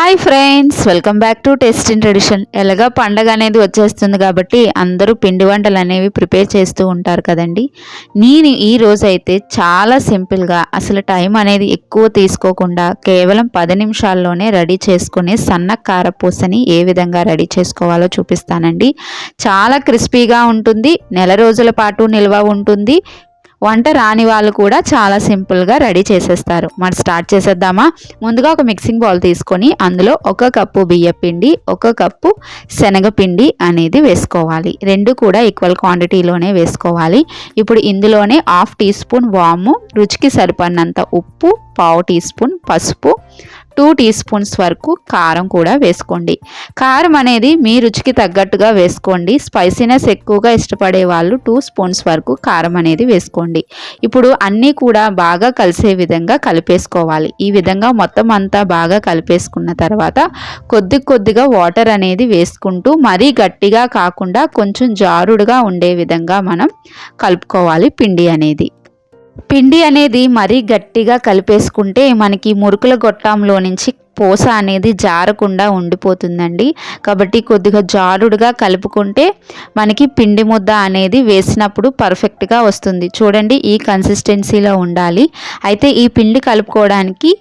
Hi friends welcome back to taste in tradition. ఎలాగా పండగ అనేది వచ్చేస్తుంది కాబట్టి అందరూ పిండి వంటలు అనేవి ప్రిపేర్ చేస్తూ ఉంటారు కదండి. నేను ఈ రోజు అయితే చాలా సింపుల్గా అసలు టైం అనేది ఎక్కువ తీసుకోకుండా కేవలం పది నిమిషాల్లోనే రెడీ చేసుకునే సన్న కారపూసని ఏ విధంగా రెడీ చేసుకోవాలో చూపిస్తానండి. చాలా క్రిస్పీగా ఉంటుంది నెల రోజుల పాటు నిల్వ ఉంటుంది వంట రాని వాళ్ళు కూడా చాలా సింపుల్గా రెడీ చేసేస్తారు. మరి స్టార్ట్ చేసేద్దామా? ముందుగా ఒక మిక్సింగ్ బౌల్ తీసుకొని అందులో ఒక కప్పు బియ్య పిండి ఒక కప్పు శనగపిండి అనేది వేసుకోవాలి. రెండు కూడా ఈక్వల్ క్వాంటిటీలోనే వేసుకోవాలి. ఇప్పుడు ఇందులోనే హాఫ్ టీ స్పూన్ వాము రుచికి సరిపడినంత ఉప్పు పావు టీ స్పూన్ పసుపు టూ టీ స్పూన్స్ వరకు కారం కూడా వేసుకోండి. కారం అనేది మీ రుచికి తగ్గట్టుగా వేసుకోండి. స్పైసీనెస్ ఎక్కువగా ఇష్టపడే వాళ్ళు టూ స్పూన్స్ వరకు కారం అనేది వేసుకోండి. ఇప్పుడు అన్నీ కూడా బాగా కలిసే విధంగా కలిపేసుకోవాలి. ఈ విధంగా మొత్తం అంతా బాగా కలిపేసుకున్న తర్వాత కొద్ది కొద్దిగా వాటర్ అనేది వేసుకుంటూ మరీ గట్టిగా కాకుండా కొంచెం జారుడుగా ఉండే విధంగా మనం కలుపుకోవాలి పిండి అనేది. పిండి అనేది మరీ గట్టిగా కలిపేసుకుంటే మనకి మురుకుల గొట్టంలో నుంచి పూస అనేది జారకుండా ఉండిపోతుందండి. కాబట్టి కొద్దిగా జారుడుగా కలుపుకుంటే మనకి పిండి ముద్ద అనేది వేసినప్పుడు పర్ఫెక్ట్గా వస్తుంది. చూడండి ఈ కన్సిస్టెన్సీలో ఉండాలి. అయితే ఈ పిండి కలుపుకోవడానికి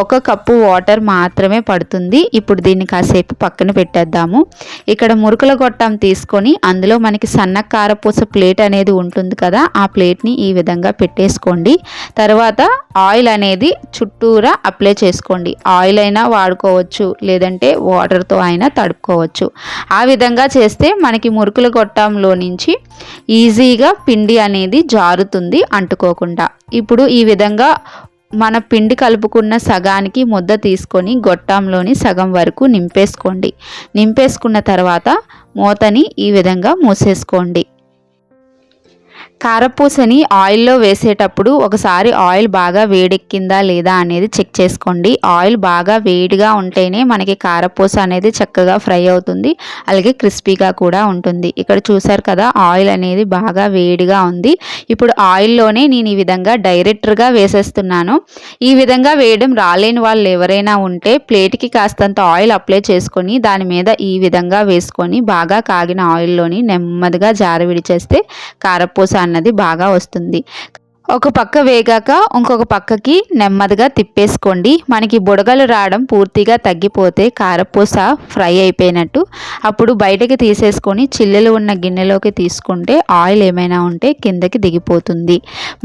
ఒక కప్పు వాటర్ మాత్రమే పడుతుంది. ఇప్పుడు దీన్ని కాసేపు పక్కన పెట్టేద్దాము. ఇక్కడ మురుకుల గొట్టం తీసుకొని అందులో మనకి సన్న కారపూస ప్లేట్ అనేది ఉంటుంది కదా ఆ ప్లేట్ని ఈ విధంగా పెట్టేసుకోండి. తర్వాత ఆయిల్ అనేది చుట్టూరా అప్లై చేసుకోండి. ఆయిల్ అయినా వాడుకోవచ్చు లేదంటే వాటర్తో అయినా తడుపుకోవచ్చు. ఆ విధంగా చేస్తే మనకి మురుకుల గొట్టంలో నుంచి ఈజీగా పిండి అనేది జారుతుంది అంటుకోకుండా. ఇప్పుడు ఈ విధంగా మన పిండి కలుపుకున్న సగానికి ముద్ద తీసుకొని గొట్టంలోని సగం వరకు నింపేసుకోండి. నింపేసుకున్న తర్వాత మూతని ఈ విధంగా మూసేసుకోండి. కారపూసని ఆయిల్లో వేసేటప్పుడు ఒకసారి ఆయిల్ బాగా వేడెక్కిందా లేదా అనేది చెక్ చేసుకోండి. ఆయిల్ బాగా వేడిగా ఉంటేనే మనకి కారపూస అనేది చక్కగా ఫ్రై అవుతుంది. అలాగే క్రిస్పీగా కూడా ఉంటుంది. ఇక్కడ చూసారు కదా ఆయిల్ అనేది బాగా వేడిగా ఉంది. ఇప్పుడు ఆయిల్లోనే నేను ఈ విధంగా డైరెక్టర్గా వేసేస్తున్నాను. ఈ విధంగా వేయడం రాలేని వాళ్ళు ఎవరైనా ఉంటే ప్లేట్కి కాస్తంత ఆయిల్ అప్లై చేసుకొని దాని మీద ఈ విధంగా వేసుకొని బాగా కాగిన ఆయిల్లోని నెమ్మదిగా జారవిడి చేస్తే కారపూస అన్నది బాగా వస్తుంది. ఒక పక్క వేగాక ఇంకొక పక్కకి నెమ్మదిగా తిప్పేసుకోండి. మనకి బుడగలు రావడం పూర్తిగా తగ్గిపోతే కారపూస ఫ్రై అయిపోయినట్టు. అప్పుడు బయటకి తీసేసుకొని చిల్లెలు ఉన్న గిన్నెలోకి తీసుకుంటే ఆయిల్ ఏమైనా ఉంటే కిందకి దిగిపోతుంది.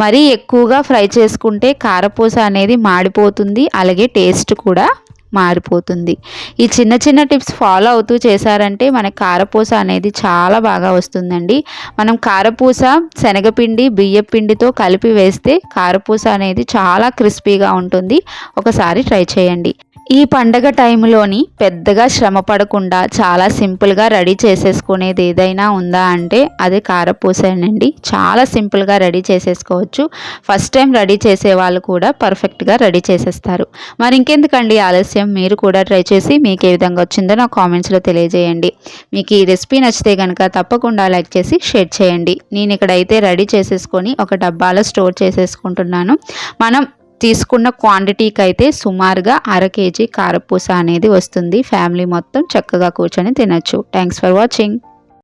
మరీ ఎక్కువగా ఫ్రై చేసుకుంటే కారపూస అనేది మాడిపోతుంది. అలాగే టేస్ట్ కూడా మారిపోతుంది. ఈ చిన్న చిన్న టిప్స్ ఫాలో అవుతూ చేశారంటే మన కారపూస అనేది చాలా బాగా వస్తుందండి. మనం కారపూస శనగపిండి బియ్యపిండితో కలిపి వేస్తే కారపూస అనేది చాలా క్రిస్పీగా ఉంటుంది. ఒకసారి ట్రై చేయండి. ఈ పండగ టైంలోని పెద్దగా శ్రమ పడకుండా చాలా సింపుల్గా రెడీ చేసేసుకునేది ఏదైనా ఉందా అంటే అది కారపూసేనండి. చాలా సింపుల్గా రెడీ చేసేసుకోవచ్చు. ఫస్ట్ టైం రెడీ చేసే వాళ్ళు కూడా పర్ఫెక్ట్గా రెడీ చేసేస్తారు. మరి ఇంకెందుకండి ఆలస్యం? మీరు కూడా ట్రై చేసి మీకు ఏ విధంగా వచ్చిందో నా కామెంట్స్లో తెలియజేయండి. మీకు ఈ రెసిపీ నచ్చితే కనుక తప్పకుండా లైక్ చేసి షేర్ చేయండి. నేను ఇక్కడైతే రెడీ చేసేసుకొని ఒక డబ్బాలో స్టోర్ చేసేసుకుంటున్నాను. మనం తీసుకున్న క్వాంటిటీకి అయితే సుమారుగా అర కేజీ కారపూస అనేది వస్తుంది. ఫ్యామిలీ మొత్తం చక్కగా కూర్చొని తినచ్చు. Thanks for watching.